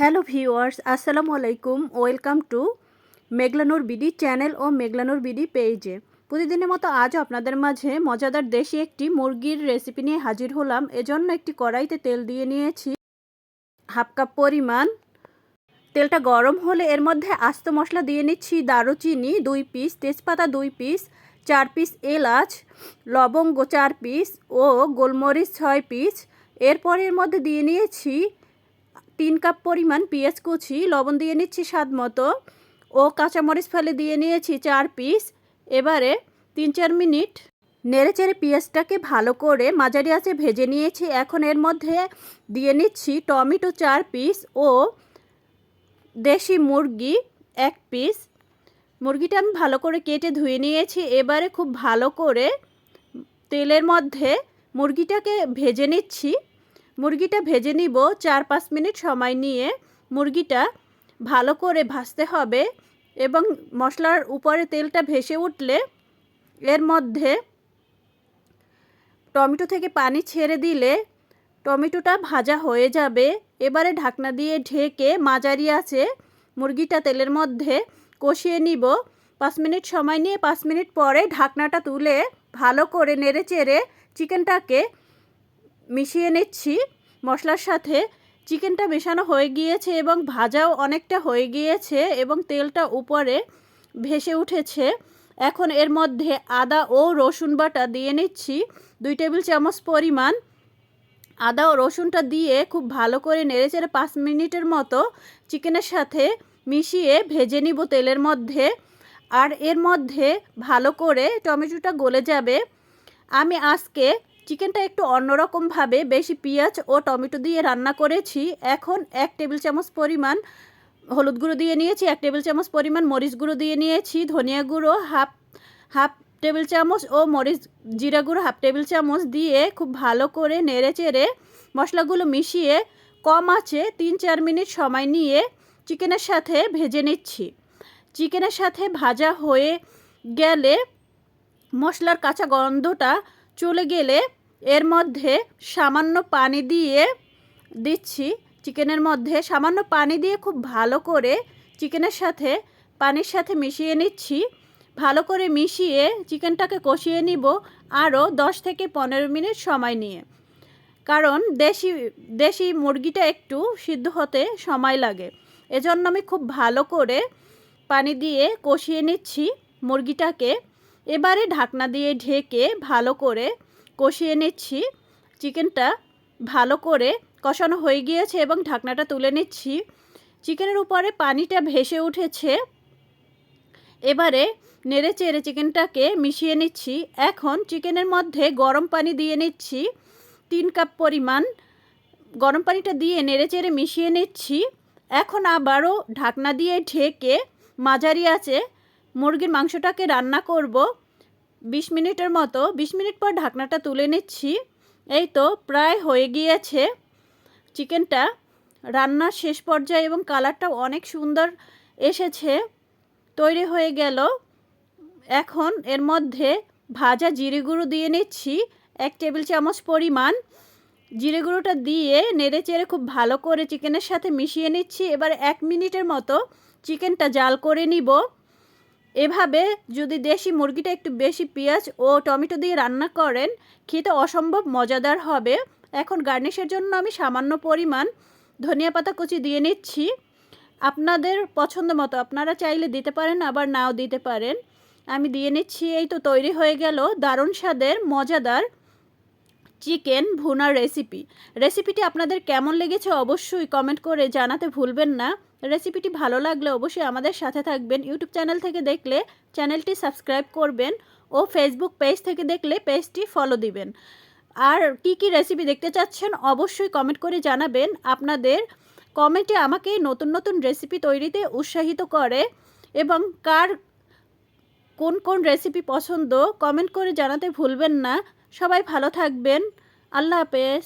Hello viewers, আসসালামু আলাইকুম। Welcome to Meghlanur BD channel O Meghlanur BD পেজে। প্রতিদিনের মতো আজও আপনাদের মাঝে মজাদার দেশি একটি মুরগির রেসিপি নিয়ে হাজির হলাম। এজন্য একটি কড়াইতে তেল দিয়ে নিয়েছি হাফ কাপ পরিমাণ। তেলটা গরম হলে এর মধ্যে আস্ত মশলা দিয়ে নিচ্ছি দারুচিনি, দুই পিস, তেজপাতা দুই পিস, চার পিস এলাচ, লবঙ্গ চার পিস ও গোলমরিচ ছয় পিস। এরপর এর মধ্যে দিয়ে নিয়েছি তিন কাপ পরিমাণ পেঁয়াজ কুচি, লবণ দিয়ে নিচ্ছি স্বাদ মতো। ও কাঁচামরিচ ফেলে দিয়ে নিয়েছি চার পিস। এবারে তিন চার মিনিট নেড়ে চেড়ে পেঁয়াজটাকে ভালো করে মাঝারি আছে ভেজে নিয়েছি। এখন এর মধ্যে দিয়ে নিচ্ছি টমেটো চার পিস ও দেশি মুরগি এক পিস। মুরগিটা আমি ভালো করে কেটে ধুয়ে নিয়েছি। এবারে খুব ভালো করে তেলের মধ্যে মুরগিটাকে ভেজে নিচ্ছি। মুরগিটা ভেজে নিব চার পাঁচ মিনিট সময় নিয়ে। মুরগিটা ভালো করে ভাজতে হবে এবং মশলার উপরে তেলটা ভেসে উঠলে এর মধ্যে টমেটো থেকে পানি ছেড়ে দিলে টমেটোটা ভাজা হয়ে যাবে। এবারে ঢাকনা দিয়ে ঢেকে মাঝারি আছে মুরগিটা তেলের মধ্যে কষিয়ে নিব। পাঁচ মিনিট সময় নিয়ে পাঁচ মিনিট পরে ঢাকনাটা তুলে ভালো করে নেড়ে চেড়ে চিকেনটাকে মিশিয়ে নিচ্ছি। মশলার সাথে চিকেনটা মেশানো হয়ে গিয়েছে এবং ভাজাও অনেকটা হয়ে গিয়েছে এবং তেলটা উপরে ভেসে উঠেছে। এখন এর মধ্যে আদা ও রসুন বাটা দিয়ে নিচ্ছি। দুই টেবিল চামচ পরিমাণ আদা ও রসুনটা দিয়ে খুব ভালো করে নেড়েচেড়ে পাঁচ মিনিটের মতো চিকেনের সাথে মিশিয়ে ভেজে নিব তেলের মধ্যে। আর এর মধ্যে ভালো করে টমেটোটা গলে যাবে। আমি আজকে চিকেনটা একটু অন্যরকমভাবে বেশি পেঁয়াজ ও টমেটো দিয়ে রান্না করেছি। এখন এক টেবিল চামচ পরিমাণ হলুদ গুঁড়ো দিয়ে নিয়েছি, এক টেবিল চামচ পরিমাণ মরিচ গুঁড়ো দিয়ে নিয়েছি, ধনিয়া গুঁড়ো, হাফ হাফ টেবিল চামচ ও মরিচ জিরা গুঁড়ো হাফ টেবিল চামচ দিয়ে খুব ভালো করে নেড়ে চেড়ে মশলাগুলো মিশিয়ে কম আছে তিন চার মিনিট সময় নিয়ে চিকেনের সাথে ভেজে নিচ্ছি। চিকেনের সাথে ভাজা হয়ে গেলে মশলার কাঁচা গন্ধটা চলে গেলে এর মধ্যে সামান্য পানি দিয়ে দিচ্ছি। চিকেনের মধ্যে সামান্য পানি দিয়ে খুব ভালো করে চিকেনের সাথে, পানির সাথে মিশিয়ে নিচ্ছি। ভালো করে মিশিয়ে চিকেনটাকে কষিয়ে নিব আরও দশ থেকে পনেরো মিনিট সময় নিয়ে। কারণ দেশি দেশি মুরগিটা একটু সিদ্ধ হতে সময় লাগে। এজন্য আমি খুব ভালো করে পানি দিয়ে কষিয়ে নিচ্ছি মুরগিটাকে। এবারে ঢাকনা দিয়ে ঢেকে ভালো করে কষিয়ে নিচ্ছি। চিকেনটা ভালো করে কষানো হয়ে গিয়েছে এবং ঢাকনাটা তুলে নিচ্ছি। চিকেনের উপরে পানিটা ভেসে উঠেছে। এবারে নেড়ে চেড়ে চিকেনটাকে মিশিয়ে নিচ্ছি। এখন চিকেনের মধ্যে গরম পানি দিয়ে নিচ্ছি। তিন কাপ পরিমাণ গরম পানিটা দিয়ে নেড়ে চেড়ে মিশিয়ে নিচ্ছি। এখন আবারও ঢাকনা দিয়ে ঢেকে মাঝারি আছে। মুরগির মাংসটাকে রান্না করব। বিশ মিনিটের মতো, বিশ মিনিট পর ঢাকনাটা তুলে নিচ্ছি। এই তো প্রায় হয়ে গিয়েছে চিকেনটা। রান্নার শেষ পর্যায়ে এবং কালারটাও অনেক সুন্দর এসেছে, তৈরি হয়ে গেল। এখন এর মধ্যে ভাজা জিরে গুঁড়ো দিয়ে নিচ্ছি, এক টেবিল চামচ পরিমাণ। জিরে গুঁড়োটা দিয়ে নেড়ে চেড়ে খুব ভালো করে চিকেনের সাথে মিশিয়ে নিচ্ছি। এবার এক মিনিটের মতো চিকেনটা জাল করে নিব। এভাবে যদি দেশি মুরগিটা একটু বেশি পেঁয়াজ ও টমেটো দিয়ে রান্না করেন, খেতে অসম্ভব মজাদার হবে। এখন গার্নিশের জন্য আমি সামান্য পরিমাণ ধনিয়া পাতা কুচি দিয়ে নিচ্ছি। আপনাদের পছন্দ মতো, আপনারা চাইলে দিতে পারেন, আবার নাও দিতে পারেন। আমি দিয়ে নিচ্ছি, এই তো তৈরি হয়ে গেল। দারুণ স্বাদের, মজাদার চিকেন ভুনার রেসিপি। রেসিপিটি আপনাদের কেমন লেগেছে অবশ্যই কমেন্ট করে জানাতে ভুলবেন না। রেসিপিটি ভালো লাগলে অবশ্যই আমাদের সাথে থাকবেন। ইউটিউব চ্যানেল থেকে দেখলে চ্যানেলটি সাবস্ক্রাইব করবেন ও ফেসবুক পেজ থেকে দেখলে পেজটি ফলো দিবেন। আর কি কি রেসিপি দেখতে চাচ্ছেন অবশ্যই কমেন্ট করে জানাবেন। আপনাদের কমেন্টে আমাকে নতুন নতুন রেসিপি তৈরিতে উৎসাহিত করে এবং কার কোন কোন রেসিপি পছন্দ কমেন্ট করে জানাতে ভুলবেন না। সবাই ভালো থাকবেন। আল্লাহ হাফেজ।